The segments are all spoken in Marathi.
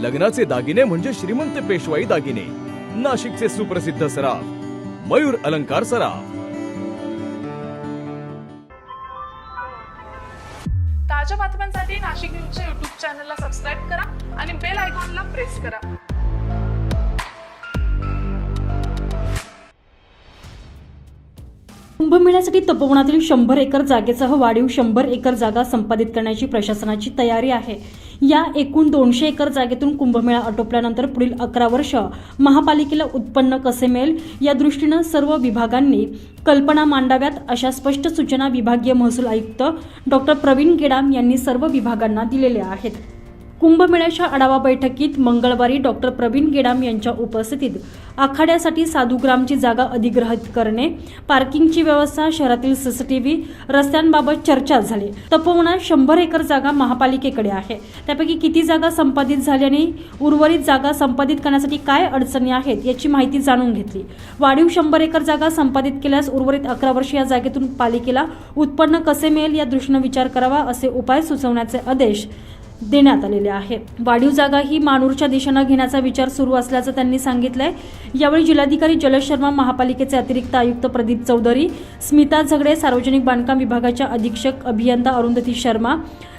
लग्नाचे दागिने म्हणजे श्रीमंत पेशवाई दागिने. नाशिकचे सुप्रसिद्ध सराफ मयूर अलंकार सराफ. ताज्या बातम्यांसाठी नाशिक न्यूजच्या युट्यूब चॅनलला सबस्क्राईब करा आणि बेल आयकॉनला प्रेस करा. कुंभमेळ्यासाठी तपोवनातील शंभर एकर जागेसह वाढीव शंभर एकर जागा संपादित करण्याची प्रशासनाची तयारी आहे. या एकूण दोनशे एकर जागेतून कुंभमेळा आटोपल्यानंतर पुढील अकरा वर्ष महापालिकेला उत्पन्न कसे मिळेल या दृष्टीनं सर्व विभागांनी कल्पना मांडाव्यात अशा स्पष्ट सूचना विभागीय महसूल आयुक्त डॉक्टर प्रवीण गेडाम यांनी सर्व विभागांना दिलेल्या आहेत. कुंभमेळ्याच्या आढावा बैठकीत मंगळवारी डॉक्टर प्रवीण गेडाम यांच्या उपस्थितीत आखाड्यासाठी साधुग्रामची जागा अधिग्रहित करणे पार्किंगची व्यवस्था शहरातील सीसीटीव्ही रस्त्यांबाबत चर्चा झाली. तपोवनात शंभर एकर जागा महापालिकेकडे आहे. त्यापैकी किती जागा संपादित झाल्याने उर्वरित जागा संपादित करण्यासाठी काय अडचणी आहेत याची माहिती जाणून घेतली. वाढीव शंभर एकर जागा संपादित केल्यास उर्वरित अकरा वर्ष या जागेतून पालिकेला उत्पन्न कसे मिळेल या दृष्टीनं विचार करावा असे उपाय सुचवण्याचे आदेश देण्यात आलेले आहेत. वाढीव जागा ही मानूरच्या दिशेनं घेण्याचा विचार सुरू असल्याचं त्यांनी सांगितलंय. यावेळी जिल्हाधिकारी जलज शर्मा महापालिकेचे अतिरिक्त आयुक्त प्रदीप चौधरी स्मिता झगडे सार्वजनिक बांधकाम विभागाच्या अधीक्षक अभियंता अरुंधती शर्मा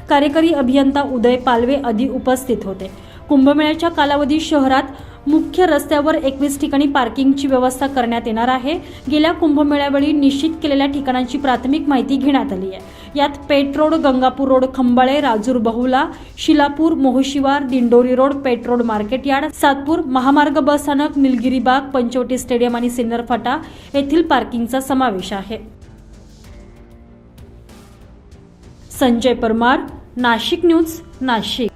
कार्यकारी अभियंता उदय पालवे आदी उपस्थित होते. कुंभमेळ्याच्या कालावधीत शहरात मुख्य रस्त्यावर एकवीस ठिकाणी पार्किंगची व्यवस्था करण्यात येणार आहे. गेल्या कुंभमेळ्यावेळी निश्चित केलेल्या ठिकाणांची प्राथमिक माहिती घेण्यात आली आहे. यात Peth road Gangapur road Khambale Rajur Bahula Shilapur Mohshivar Dindori road Peth road market yard Satpur महामार्ग बस स्थानक निलगिरी बाग पंचवटी स्टेडियम आणि सिन्नर फाटा येथील पार्किंगचा समावेश आहे. संजय परमार नाशिक न्यूज नाशिक.